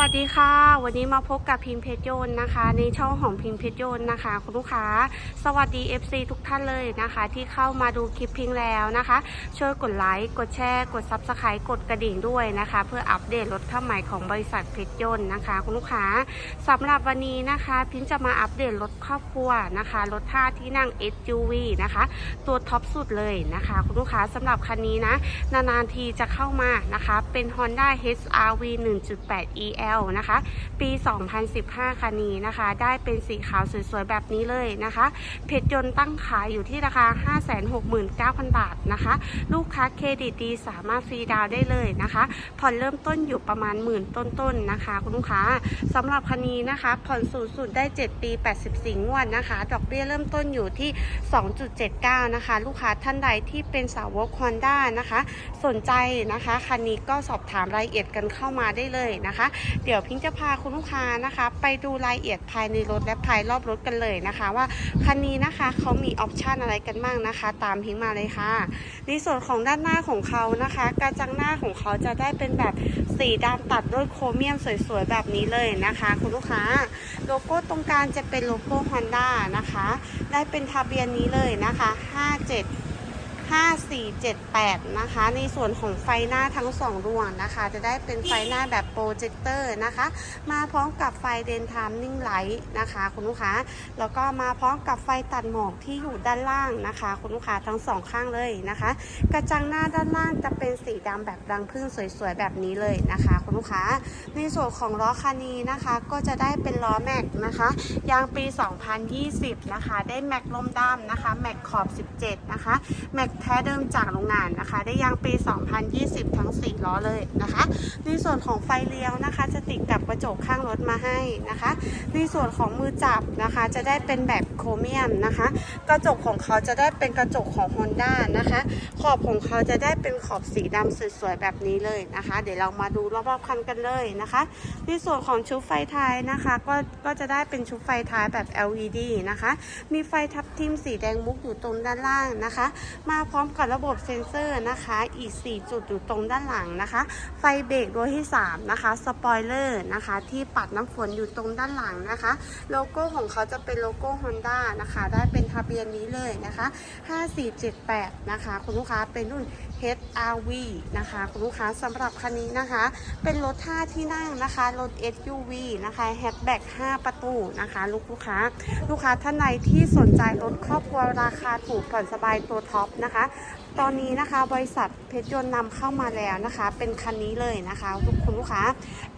วัสดีค่ะ วันนี้มาพบกับพิมพ์เพชรโยนต์นะคะ ในช่องของพิมพ์เพชรโยนต์นะคะ คุณลูกค้า สวัสดี FC ทุกท่านเลยนะคะ ที่เข้ามาดูคลิปพิงแล้วนะคะ ช่วยกดไลค์กดแชร์กด Subscribe กดกระดิ่งด้วยนะคะ เพื่ออัปเดตรถเข้าใหม่ของบริษัทเพชรโยนต์นะคะ คุณลูกค้าสำหรับวันนี้นะคะ พิมพ์จะมาอัปเดตรถครอบครัวนะคะรถท่าที่นั่ง SUV นะคะ ตัวท็อปสุดเลยนะคะ คุณลูกค้าสำหรับคันนี้นะนานๆทีจะเข้ามานะคะ เป็น Honda HRV 1.8 EL นะคะ ปี 2015 คันนี้นะคะ ได้เป็นสีขาวสวยๆ แบบนี้เลยนะคะเพชรยนต์ตั้งขายอยู่ที่ราคา 569,000 บาทนะคะ ลูกค้าเครดิตดีสามารถฟรีดาวได้เลยนะคะผ่อนเริ่มต้นอยู่ประมาณหมื่นต้นๆนะคะ คุณลูกค้าสำหรับคันนี้นะคะ ผ่อนสูงสุดได้ 7 ปี 84 งวดนะคะ ดอกเบี้ยเริ่มต้นอยู่ที่ 2.79 นะคะ ลูกค้าท่านใดที่เป็นสาวก Honda นะคะ สนใจนะคะ คันนี้ก็สอบถามรายละเอียดกันเข้ามาได้เลยนะคะเดี๋ยวพิงจะพาคุณลูกค้านะคะ ไปดูรายละเอียดภายในรถและภายรอบรถกันเลยนะคะ ว่าคันนี้นะคะเขามีออปชันอะไรกันบ้างนะคะ ตามพิงมาเลยค่ะในส่วนของด้านหน้าของเขานะคะ กระจังหน้าของเขาจะได้เป็นแบบสีดำตัดด้วยโครเมียมสวยๆแบบนี้เลยนะคะ คุณลูกค้า โลโก้ตรงกลางจะเป็นโลโก้ Honda นะคะ ได้เป็นทะเบียนนี้เลยนะคะ 57 5478 นะคะ ในส่วนของไฟหน้าทั้งสองดวงนะคะ จะได้เป็นไฟหน้าแบบโปรเจคเตอร์นะคะ มาพร้อมกับไฟเดนทามนิ่งไลท์นะคะ คุณลูกค้า แล้วก็มาพร้อมกับไฟตัดหมอกที่อยู่ด้านล่างนะคะ คุณลูกค้าทั้งสองข้างเลยนะคะ กระจังหน้าด้านล่างจะเป็นสีดำแบบรังผึ้งสวยๆ แบบนี้เลยนะคะ คุณลูกค้า ในส่วนของล้อคันนี้นะคะ ก็จะได้เป็นล้อแม็กนะคะ ยางปี 2020 นะคะ ได้แม็กลมดำนะคะ แม็กขอบ 17 นะคะ แม็กแท้เดิมจากโรงงานนะคะ ได้ยางปี 2020 ทั้ง 4 ล้อเลยนะคะ ในส่วนของไฟเลี้ยวนะคะ จะติดกับกระจกข้างรถมาให้นะคะ ในส่วนของมือจับนะคะ จะได้เป็นแบบโครเมียมนะคะ กระจกของเขาจะได้เป็นกระจกของ Honda นะคะ ขอบของเขาจะได้เป็นขอบสีดำสวยๆแบบนี้เลยนะคะ เดี๋ยวเรามาดูรอบๆคันกันเลยนะคะ ในส่วนของชุดไฟท้ายนะคะ ก็ก็จะได้เป็นชุดไฟท้ายแบบ LED นะคะ มีไฟทับทิมสีแดงมุกอยู่ตรงด้านล่างนะคะ มาพร้อมกับระบบเซ็นเซอร์นะคะ อีก 4 จุดอยู่ตรงด้านหลังนะคะ ไฟเบรกตัวที่ 3 นะคะ สปอยเลอร์นะคะ ที่ปัดน้ำฝนอยู่ตรงด้านหลังนะคะ โลโก้ของเขาจะเป็นโลโก้ Honda นะคะ ได้เป็นทะเบียนนี้เลยนะคะ 5478 นะคะ คุณลูกค้าเป็นรุ่น HRV นะคะคุณลูกค้าสำหรับคันนี้นะคะ เป็นรถท่าที่นั่งนะคะ รถ SUV นะคะแฮชแบ็ก5ประตูนะคะลูกลูกค้า ลูกค้าท่านใดที่สนใจรถครอบครัวราคาถูกผ่อนสบายตัวท็อปนะคะ ตอนนี้นะคะบริษัทเพชรยนต์นำเข้ามาแล้วนะคะ เป็นคันนี้เลยนะคะทุกคุณลูกค้า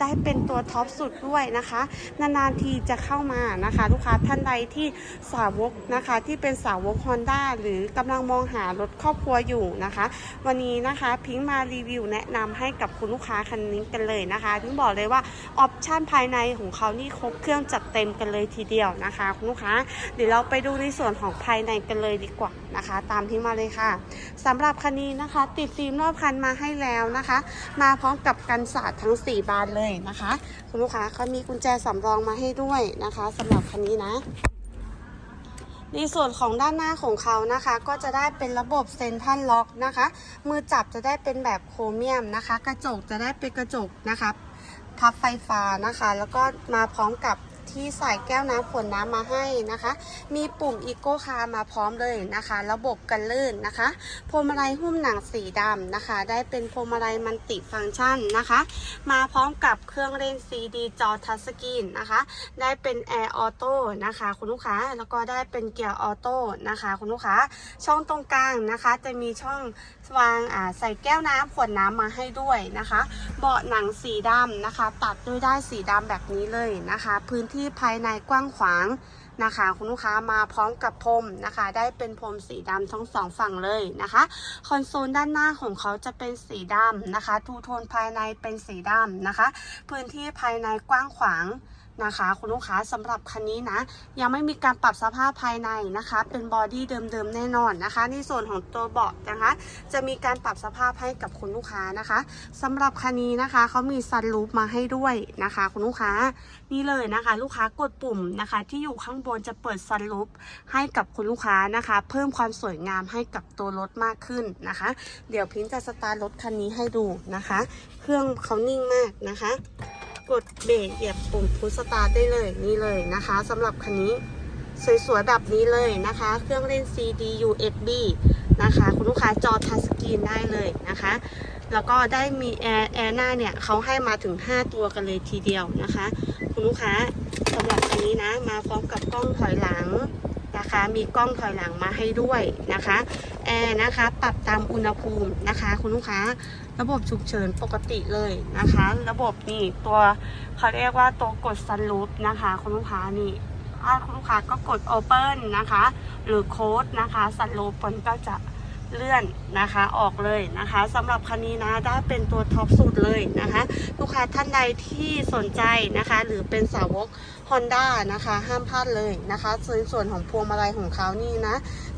ได้เป็นตัวท็อปสุดด้วยนะคะ นานๆทีจะเข้ามานะคะ ลูกค้าท่านใดที่สาวกนะคะ ที่เป็นสาวก Honda หรือกำลังมองหารถครอบครัวอยู่นะคะ วันนี้นะคะพิงค์มารีวิวแนะนำให้กับคุณลูกค้าคันนี้กันเลยนะคะพิงค์บอกเลยว่าออปชันภายในของเขานี่ครบเครื่องจัดเต็มกันเลยทีเดียวนะคะ คุณลูกค้าเดี๋ยวเราไปดูในส่วนของภายในกันเลยดีกว่า นะคะ ตามพิงค์มาเลยค่ะสำหรับคันนี้นะคะ ติดฟิล์มรอบคันมาให้แล้วนะคะ มาพร้อมกับกันสาดทั้ง 4 บานเลยนะคะ คุณลูกค้าเขามีกุญแจสำรองมาให้ด้วยนะคะสำหรับคันนี้นะในส่วนของด้านหน้าของเขานะคะ ก็จะได้เป็นระบบเซนทัลล็อกนะคะ มือจับจะได้เป็นแบบโครเมียมนะคะ กระจกจะได้เป็นกระจกนะคะพับไฟฟ้านะคะ แล้วก็มาพร้อมกับ ที่ใส่แก้วน้ำขวดน้ำมาให้นะคะ มีปุ่มอีโก้คาร์มาพร้อมเลยนะคะ ระบบกันลื่นนะคะ พวงมาลัยหุ้มหนังสีดำนะคะ ได้เป็นพวงมาลัยมันติฟังก์ชันนะคะ มาพร้อมกับเครื่องเล่น CD จอทัชสกรีนนะคะ ได้เป็นแอร์ออโต้นะคะ คุณลูกค้า แล้วก็ได้เป็นเกียร์ออโต้นะคะ คุณลูกค้า ช่องตรงกลางนะคะ จะมีช่องวางอ่าใส่แก้วน้ำขวดน้ำมาให้ด้วยนะคะ เบาะหนังสีดำนะคะ ตัดด้วยได้สีดำแบบนี้เลยนะคะ พื้นที่ภายในกว้างขวางนะคะ คุณลูกค้ามาพร้อมกับพรมนะคะ ได้เป็นพรมสีดำทั้งสองฝั่งเลยนะคะ คอนโซลด้านหน้าของเขาจะเป็นสีดำนะคะทูโทนภายในเป็นสีดำนะคะ พื้นที่ภายในกว้างขวางนะคะ คุณลูกค้าสำหรับคันนี้นะ ยังไม่มีการปรับสภาพภายในนะคะ เป็นบอดี้เดิมๆแน่นอนนะคะ ในส่วนของตัวเบาะนะคะ จะมีการปรับสภาพให้กับคุณลูกค้านะคะสำหรับคันนี้นะคะเขามีซันรูปมาให้ด้วยนะคะ คุณลูกค้านี่เลยนะคะ ลูกค้ากดปุ่มนะคะ ที่อยู่ข้างบนจะเปิดซันรูปให้กับคุณลูกค้านะคะ เพิ่มความสวยงามให้กับตัวรถมากขึ้นนะคะ เดี๋ยวพิงจะสตาร์ทรถคันนี้ให้ดูนะคะ เครื่องเขานิ่งมากนะคะ กดเบรกเหยียบปุ่มพุชสตาร์ทได้เลยนี่เลยนะคะสำหรับคันนี้สวยๆแบบนี้เลยนะคะ เครื่องเล่น CD USB นะคะ คุณลูกค้าจอทัชสกรีนได้เลยนะคะ แล้วก็ได้มีแอร์แอร์หน้าเนี่ยเขาให้มาถึง 5 ตัวกันเลยทีเดียวนะคะ คุณลูกค้าสำหรับคันนี้นะ มาพร้อมกับกล้องถอยหลังนะคะ มีกล้องถอยหลังมาให้ด้วยนะคะ แอร์นะคะ ปรับตามอุณหภูมินะคะ คุณลูกค้า ระบบฉุกเฉินปกติเลยนะคะ ระบบนี่ตัวเขาเรียกว่าตัวกดซันรูฟนะคะ คุณลูกค้านี่ถ้าคุณลูกค้าก็กด Open นะคะ หรือโค้ดนะคะซันรูฟมันก็จะเลื่อนนะคะออกเลยนะคะสำหรับคันนี้นะได้เป็นตัวท็อปสุดเลยนะคะ ลูกค้าท่านใดที่สนใจนะคะ หรือเป็นสาวก Honda นะคะ ห้ามพลาดเลยนะคะส่วนส่วนของพวงมาลัยของเขานี่นะ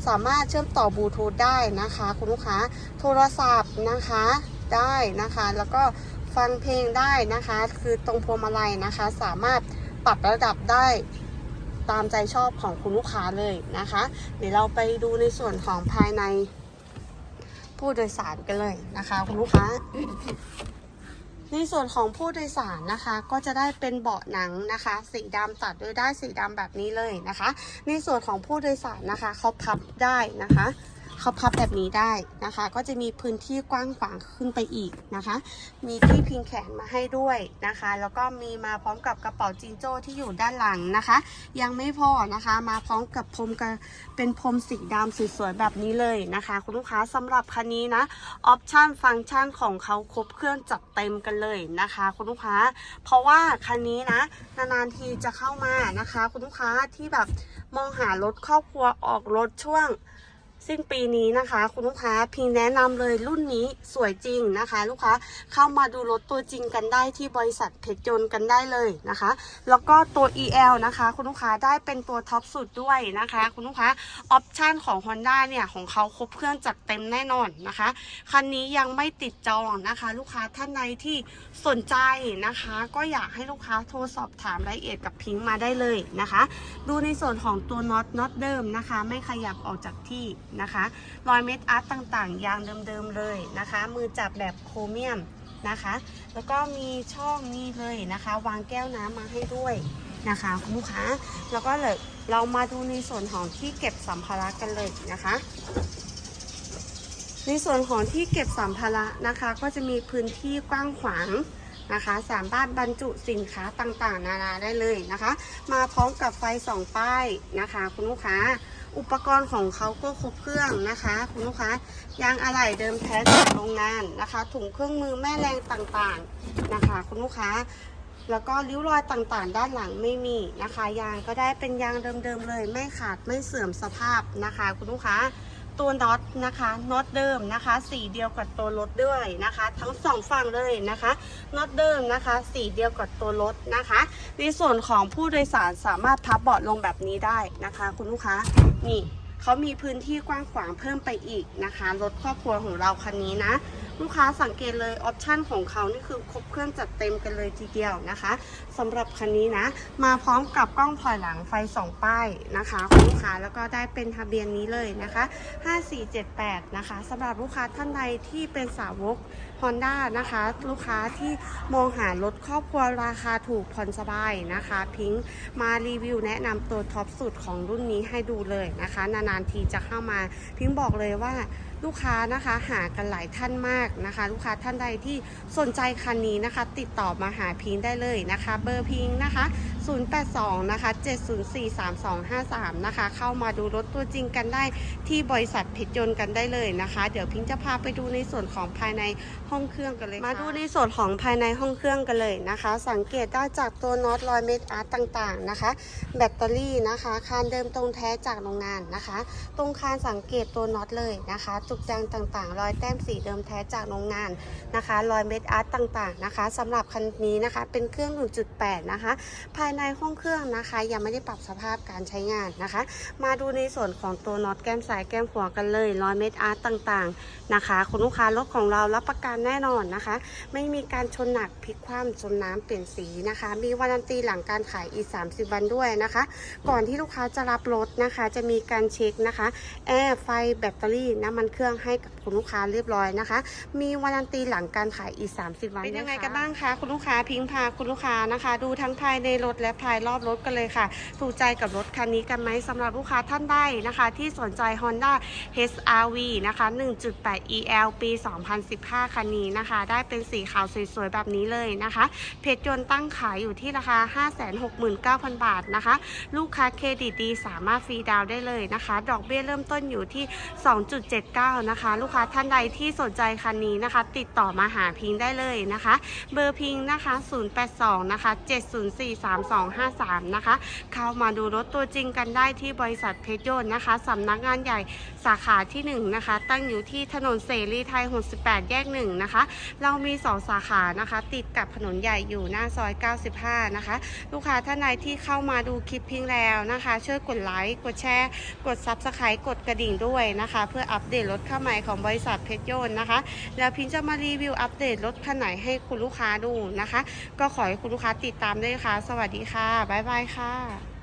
สามารถเชื่อมต่อบลูทูธได้นะคะ คุณลูกค้าโทรศัพท์นะคะ ได้นะคะ แล้วก็ฟังเพลงได้นะคะ คือตรงพวงมาลัยนะคะ สามารถปรับระดับได้ตามใจชอบของคุณลูกค้าเลยนะคะ เดี๋ยวเราไปดูในส่วนของภายในผู้โดยสารกันเลยนะคะ คุณลูกค้า ในส่วนของผู้โดยสารนะคะ ก็จะได้เป็นเบาะหนังนะคะ สีดำตัดด้วยได้สีดำแบบนี้เลยนะคะ ในส่วนของผู้โดยสารนะคะเขาพับได้นะคะ เขาพับแบบนี้ได้นะคะ ก็จะมีพื้นที่กว้างขวางขึ้นไปอีกนะคะ มีที่พิงแขนมาให้ด้วยนะคะ แล้วก็มีมาพร้อมกับกระเป๋าจิงโจ้ที่อยู่ด้านหลังนะคะ ยังไม่พอนะคะ มาพร้อมกับพรมกระเป็นพรมสีดำสวยๆแบบนี้เลยนะคะ คุณลูกค้าสำหรับคันนี้นะออปชันฟังก์ชันของเขาครบเครื่องจัดเต็มกันเลยนะคะ คุณลูกค้า เพราะว่าคันนี้นะนานๆทีจะเข้ามานะคะ คุณลูกค้าที่แบบมองหารถครอบครัวออกรถช่วง สิ้นปีนี้นะคะ คุณลูกค้าพิงแนะนำเลยรุ่นนี้สวยจริงนะคะ ลูกค้าเข้ามาดูรถตัวจริงกันได้ที่บริษัทเพชรยนต์กันได้เลยนะคะ แล้วก็ตัว EL นะคะ คุณลูกค้าได้เป็นตัวท็อปสุดด้วยนะคะ คุณลูกค้าออปชันของ Honda เนี่ยของเขาครบเครื่องจัดเต็มแน่นอนนะคะคันนี้ยังไม่ติดจองนะคะ ลูกค้าท่านใดที่สนใจนะคะ ก็อยากให้ลูกค้าโทรสอบถามรายละเอียดกับพิงมาได้เลยนะคะ ดูในส่วนของตัวน็อตน็อตเดิมนะคะ ไม่ขยับออกจากที่นะคะ รอยเม็ดอาร์ตต่างๆ ยางเดิมๆเลยนะคะ มือจับแบบโครเมียมนะคะ แล้วก็มีช่องนี้เลยนะคะ วางแก้วน้ำมาให้ด้วยนะคะคุณลูกค้า แล้วก็เลยเรามาดูในส่วนของที่เก็บสัมภาระกันเลยนะคะ ในส่วนของที่เก็บสัมภาระนะคะ ก็จะมีพื้นที่กว้างขวางนะคะ สามารถบรรจุสินค้าต่างๆ นานาได้เลยนะคะ มาพร้อมกับไฟสองป้ายนะคะ คุณลูกค้า อุปกรณ์ของเขาก็ครบเครื่องนะคะ คุณลูกค้ายางอะไหล่เดิมแท้จากโรงงานนะคะ ถุงเครื่องมือแม่แรงต่างๆนะคะ คุณลูกค้า แล้วก็ริ้วรอยต่างๆ ด้านหลังไม่มีนะคะ ยางก็ได้เป็นยางเดิมๆเลย ไม่ขาดไม่เสื่อมสภาพนะคะ คุณลูกค้า ตัวน็อตนะคะน็อตเดิมนะคะ สีเดียวกับตัวรถด้วยนะคะ ทั้งสองฝั่งเลยนะคะน็อตเดิมนะคะ สีเดียวกับตัวรถนะคะ ในส่วนของผู้โดยสารสามารถพับเบาะลงแบบนี้ได้นะคะ คุณลูกค้านี่เขามีพื้นที่กว้างขวางเพิ่มไปอีกนะคะรถครอบครัวของเราคันนี้นะ ลูกค้าสังเกตเลยออปชันของเขานี่คือครบเครื่องจัดเต็มกันเลยทีเดียวนะคะสำหรับคันนี้นะ มาพร้อมกับกล้องถอยหลังไฟสองป้ายนะคะคุณลูกค้าแล้วก็ได้เป็นทะเบียนนี้เลยนะคะ 5478 นะคะสำหรับลูกค้าท่านใดที่เป็นสาวก Honda นะคะ ลูกค้าที่มองหารถครอบครัวราคาถูกผ่อนสบายนะคะ พิงค์มารีวิวแนะนำตัวท็อปสุดของรุ่นนี้ให้ดูเลยนะคะ นานๆทีจะเข้ามาพิงค์บอกเลยว่า ลูกค้านะคะหากันหลายท่านมากนะคะ ลูกค้าท่านใดที่สนใจคันนี้นะคะ ติดต่อมาหาพิงค์ได้เลยนะคะ เบอร์พิงค์นะคะ 082 นะคะ 7043253 นะคะ เข้ามาดูรถตัวจริงกันได้ที่บริษัทเพชรยนต์กันได้เลยนะคะ เดี๋ยวพิงค์จะพาไปดูในส่วนของภายในห้องเครื่องกันเลย มาดูในส่วนของภายในห้องเครื่องกันเลยนะคะ สังเกตได้จากตัวน็อตรอยเม็ดอาร์ตต่างๆนะคะ แบตเตอรี่นะคะ คานเดิมตรงแท้จากโรงงานนะคะ ตรงคานสังเกตตัวน็อตเลยนะคะ จุกยางต่างๆ รอยแต้มสีเดิมแท้จากโรงงานนะคะ รอยเม็ดอาร์ตต่างๆนะคะสำหรับคันนี้นะคะ เป็นเครื่อง 1.8 นะคะ ภายในห้องเครื่องนะคะ ยังไม่ได้ปรับสภาพการใช้งานนะคะ มาดูในส่วนของตัวน็อตแก้มซ้ายแก้มขวากันเลยร้อยเม็ดอาร์ตต่างๆนะคะคุณลูกค้ารถของเรารับประกันแน่นอนนะคะ ไม่มีการชนหนักพลิกคว่ำจมน้ำเปลี่ยนสีนะคะ มีวารันตีหลังการขายอีก 30 วันด้วยนะคะ ก่อนที่ลูกค้าจะรับรถนะคะ จะมีการเช็คนะคะแอร์ไฟแบตเตอรี่น้ำมันเครื่องให้กับ คุณลูกค้าเรียบร้อยนะคะ มีวารันตีหลังการขายอีก 30 วันเป็นยังไงกันบ้างคะคุณลูกค้าพิงพาคุณลูกค้านะคะ ดูทั้งภายในรถและภายรอบรถกันเลยค่ะ ถูกใจกับรถคันนี้กันไหมสำหรับลูกค้าท่านใดนะคะ ที่สนใจ Honda HRV นะคะ 1.8 EL ปี 2015 คันนี้นะคะ ได้เป็นสีขาวสวยๆ แบบนี้เลยนะคะ เพจยนต์ตั้งขายอยู่ที่ราคา 569,000 บาทนะคะ ลูกค้าเครดิตดีสามารถฟรีดาวน์ได้เลยนะคะ ดอกเบี้ยเริ่มต้นอยู่ที่ 2.79 นะคะ ลูกค้าท่านใดที่สนใจคันนี้นะคะ ติดต่อมาหาพิงได้เลยนะคะ เบอร์พิงนะคะ 082 นะคะ 7043253 นะคะ เข้ามาดูรถตัวจริงกันได้ที่บริษัทเพชรยนต์นะคะสำนักงานใหญ่สาขาที่ 1 นะคะ ตั้งอยู่ที่ถนนเสรีไทย 68 แยก 1 นะคะ เรามี 2 สาขานะคะ ติดกับถนนใหญ่อยู่หน้าซอย 95 นะคะ ลูกค้าท่านใดที่เข้ามาดูคลิปพิงแล้วนะคะ ช่วยกดไลค์ กดแชร์ กด Subscribe กดกระดิ่งด้วยนะคะ เพื่ออัปเดตรถเข้าใหม่ของบริษัทเพชรยนต์นะคะ แล้วพิงจะมารีวิวอัปเดตรถคันไหนให้คุณลูกค้าดูนะคะ ก็ขอให้คุณลูกค้าติดตามด้วยค่ะ สวัสดีค่ะ บ๊ายบายค่ะ